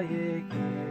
자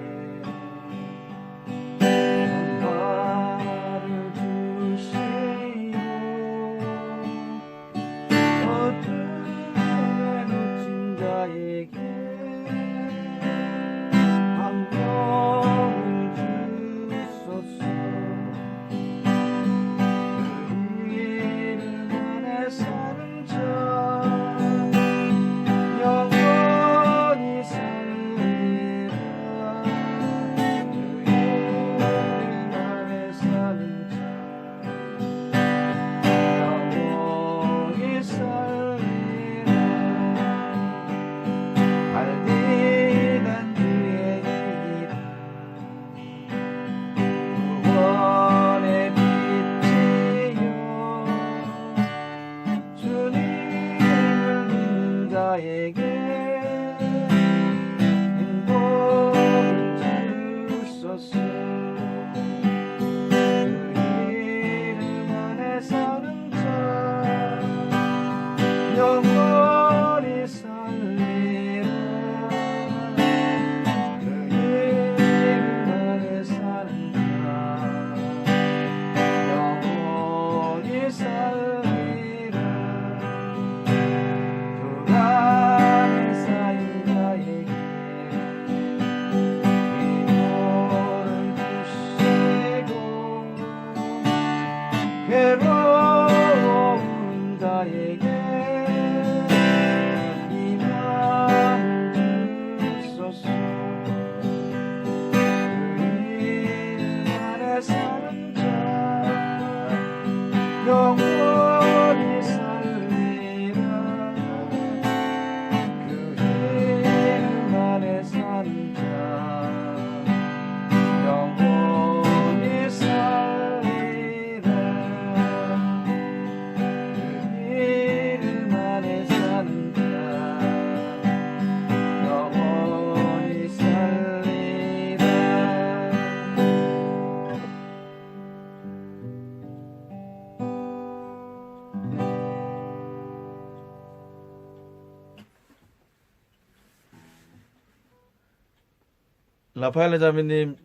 라파엘레 자매님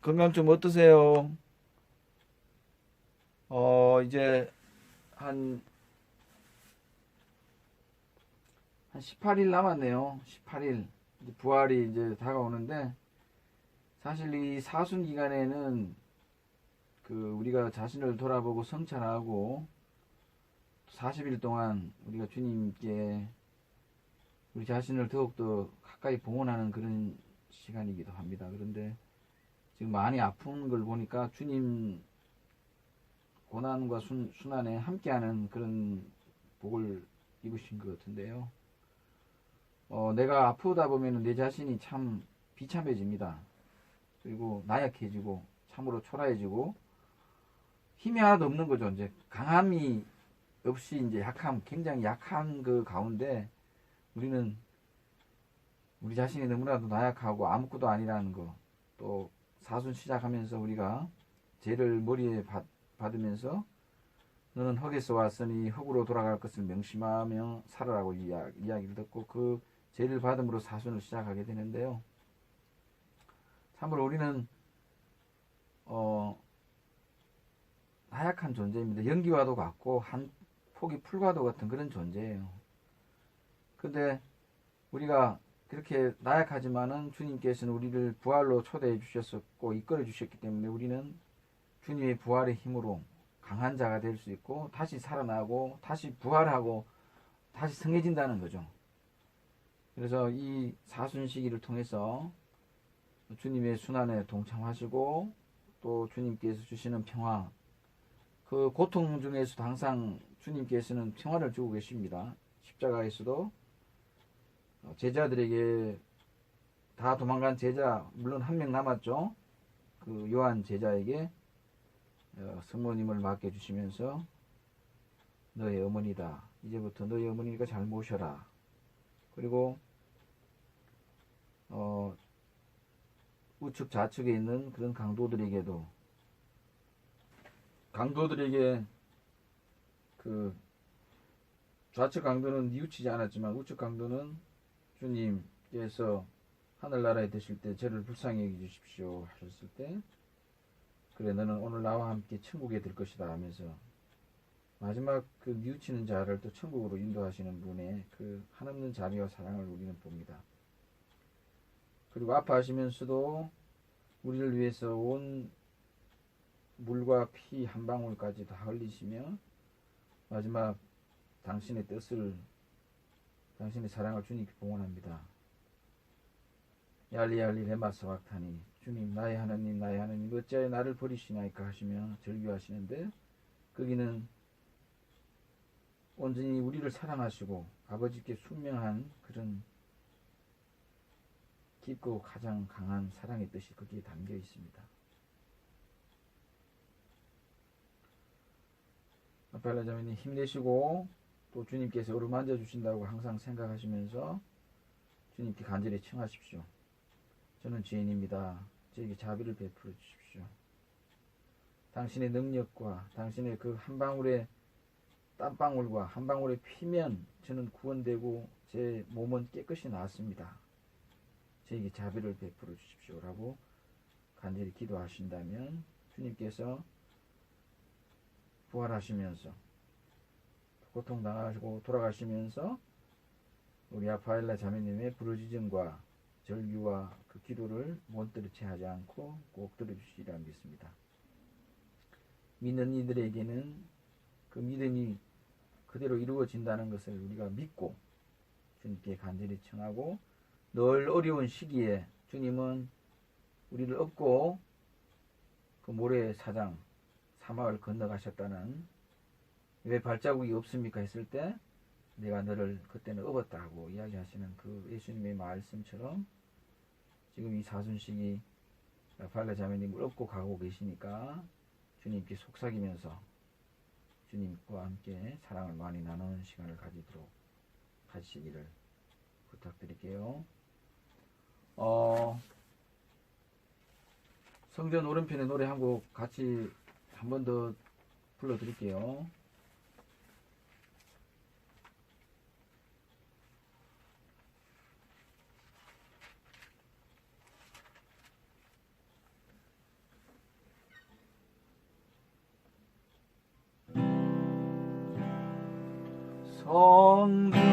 건강 좀 어떠세요? 어 이제 한, 한 18일 남았네요. 18일. 이제 부활이 이제 다가오는데, 사실 이 사순 기간에는 그 우리가 자신을 돌아보고 성찰하고 40일 동안 우리가 주님께 우리 자신을 더욱더 가까이 봉헌하는 그런 시간이기도 합니다. 그런데 지금 많이 아픈 걸 보니까 주님 고난과 순, 순환에 함께하는 그런 복을 입으신 것 같은데요. 어, 내가 아프다 보면 내 자신이 참 비참해집니다. 그리고 나약해지고 참으로 초라해지고 힘이 하나도 없는 거죠. 이제 강함이 없이 이제 약함, 굉장히 약한 그 가운데 우리는 우리 자신이 너무나도 나약하고 아무것도 아니라는 거, 또 사순 시작하면서 우리가 죄를 머리에 받, 받으면서 너는 흙에서 왔으니 흙으로 돌아갈 것을 명심하며 살아라고 이야, 이야기를 듣고 그 죄를 받음으로 사순을 시작하게 되는데요. 참으로 우리는 어, 나약한 존재입니다. 연기와도 같고 한 폭이 풀과도 같은 그런 존재예요. 근데 우리가 그렇게 나약하지만은 주님께서는 우리를 부활로 초대해 주셨었고 이끌어 주셨기 때문에 우리는 주님의 부활의 힘으로 강한 자가 될 수 있고 다시 살아나고 다시 부활하고 다시 성해진다는 거죠. 그래서 이 사순 시기를 통해서 주님의 순환에 동참하시고 또 주님께서 주시는 평화 그 고통 중에서도 항상 주님께서는 평화를 주고 계십니다. 십자가에서도 어, 제자들에게 다 도망간 제자 물론 한 명 남았죠. 그 요한 제자에게 어, 성모님을 맡겨 주시면서 너의 어머니다. 이제부터 너의 어머니가 잘 모셔라. 그리고 어, 우측 좌측에 있는 그런 강도들에게도 강도들에게 그 좌측 강도는 뉘우치지 않았지만 우측 강도는 주님께서 하늘나라에 드실 때 저를 불쌍히 여기 주십시오 하셨을 때 그래 너는 오늘 나와 함께 천국에 들 것이다 하면서 마지막 그 뉘우치는 자를 또 천국으로 인도하시는 분의 그 한없는 자비와 사랑을 우리는 봅니다. 그리고 아파하시면서도 우리를 위해서 온 물과 피 한 방울까지 다 흘리시며 마지막 당신의 뜻을 당신의 사랑을 주님께 봉헌합니다. 얄리얄리 레마스 왁타니 주님 나의 하나님 나의 하나님 어찌하여 나를 버리시나이까 하시며 절규하시는데 거기는 온전히 우리를 사랑하시고 아버지께 순명한 그런 깊고 가장 강한 사랑의 뜻이 거기에 담겨 있습니다. 아팔라자매님 힘내시고 또 주님께서 어루만져 주신다고 항상 생각하시면서 주님께 간절히 청하십시오. 저는 죄인입니다. 저에게 자비를 베풀어 주십시오. 당신의 능력과 당신의 그 한 방울의 땀방울과 한 방울의 피면 저는 구원되고 제 몸은 깨끗이 나았습니다. 저에게 자비를 베풀어 주십시오 라고 간절히 기도하신다면 주님께서 부활하시면서 고통당하시고 돌아가시면서 우리 아파일라 자매님의 부르짖음과 절규와 그 기도를 못들어채 하지 않고 꼭 들어주시리라 믿습니다. 믿는 이들에게는 그 믿음이 그대로 이루어진다는 것을 우리가 믿고 주님께 간절히 청하고 늘 어려운 시기에 주님은 우리를 업고 그 모래 사장 사막을 건너가셨다는 왜 발자국이 없습니까 했을 때 내가 너를 그때는 업었다고 이야기하시는 그 예수님의 말씀처럼 지금 이 사순식이 발레 자매님을 업고 가고 계시니까 주님께 속삭이면서 주님과 함께 사랑을 많이 나누는 시간을 가지도록 하시기를 부탁드릴게요. 어, 성전 오른편에 노래 한 곡 같이 한 번 더 불러드릴게요. 성전